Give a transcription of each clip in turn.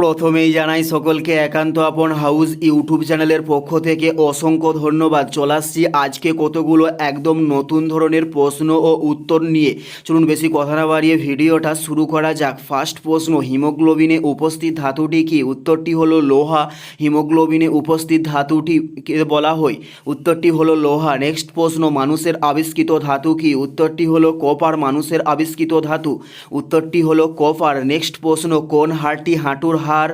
প্রথমেই জানাই সকলকে একান্ত আপন হাউস ইউটিউব চ্যানেলের পক্ষ থেকে অসংখ্য ধন্যবাদ। চলে আসছি আজকে কতগুলো একদম নতুন ধরনের প্রশ্ন ও উত্তর নিয়ে। চলুন বেশি কথা না বাড়িয়ে ভিডিওটা শুরু করা যাক। ফার্স্ট প্রশ্ন, হিমোগ্লোবিনে উপস্থিত ধাতুটি কি? উত্তরটি হলো লোহা। হিমোগ্লোবিনে উপস্থিত ধাতুটি বলা হয়? উত্তরটি হলো লোহা। নেক্সট প্রশ্ন, মানুষের আবিষ্কৃত ধাতু কি? উত্তরটি হলো কপার, মানুষের আবিষ্কৃত ধাতু। উত্তরটি হলো কপার। নেক্সট প্রশ্ন, কোন হাড়টি হাঁটুর হাড়।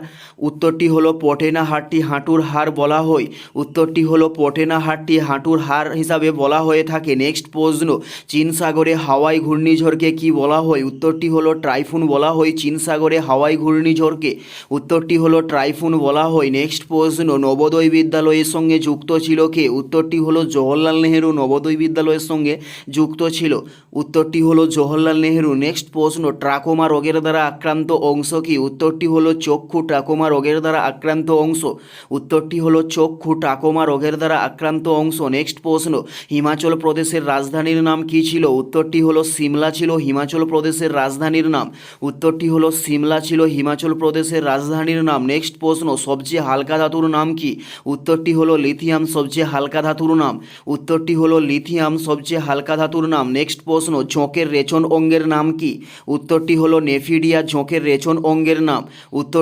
উত্তরটি হলো পটেনা হাড়টি হাঁটুর হাড় বলা হয়। উত্তরটি হলো পটেনা হাড়টি হাঁটুর হাড় হিসাবে বলা হয়ে থাকে। নেক্সট প্রশ্ন, চীন সাগরে হাওয়াই ঘূর্ণিঝড়কে কি বলা হয়? উত্তরটি হলো ট্রাইফুন বলা হয় চীন সাগরে হাওয়াই ঘূর্ণিঝড়কে। উত্তরটি হলো ট্রাইফুন বলা হয়। নেক্সট প্রশ্ন, নবোদয় বিদ্যালয়ের সঙ্গে যুক্ত ছিল কে? উত্তরটি হলো জওহরলাল নেহেরু, নবোদয় বিদ্যালয়ের সঙ্গে যুক্ত ছিল। উত্তরটি হলো জওহরলাল নেহেরু। নেক্সট প্রশ্ন, ট্রাকোমা রোগের দ্বারা আক্রান্ত অংশ কি? উত্তরটি হলো চক্ষু ট্রাকোমা রোগের দ্বারা আক্রান্ত অংশ। উত্তরটি হলো চক্ষু ট্রাকোমা রোগের দ্বারা আক্রান্ত অংশ। নেক্সট প্রশ্ন, হিমাচল প্রদেশের রাজধানীর নাম কি ছিল? উত্তরটি হলো সিমলা ছিল হিমাচল প্রদেশের রাজধানীর নাম। উত্তরটি হলো সিমলা ছিল হিমাচল প্রদেশের রাজধানীর নাম। নেক্সট প্রশ্ন, সবচেয়ে হালকা ধাতুর নাম কি? উত্তরটি হলো লিথিয়াম, সবচেয়ে হালকা ধাতুর নাম। উত্তরটি হলো লিথিয়াম, সবচেয়ে হালকা ধাতুর নাম। নেক্সট প্রশ্ন, ঝোঁকের রেচন অঙ্গের নাম কি? উত্তরটি হলো নেফিডিয়া, ঝোঁকের রেচন অঙ্গের নাম।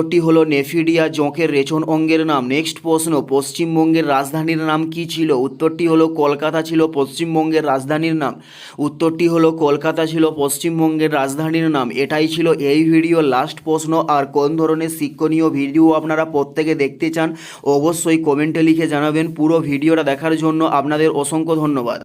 উত্তরটি হলো, নেফিডিয়া জোঁকের রেচন অঙ্গের নাম। নেক্সট প্রশ্ন, পশ্চিমবঙ্গের রাজধানীর নাম কি ছিল? উত্তরটি হলো, কলকাতা ছিল পশ্চিমবঙ্গের রাজধানীর নাম। উত্তরটি হলো, কলকাতা ছিল পশ্চিমবঙ্গের রাজধানীর নাম। এটাই ছিল এই ভিডিও। লাস্ট প্রশ্ন, আর কোন ধরনের শিক্ষণীয় ভিডিও আপনারা প্রত্যেকে দেখতে চান, অবশ্যই কমেন্টে লিখে জানাবেন। পুরো ভিডিওটা দেখার জন্য আপনাদের অসংখ্য ধন্যবাদ।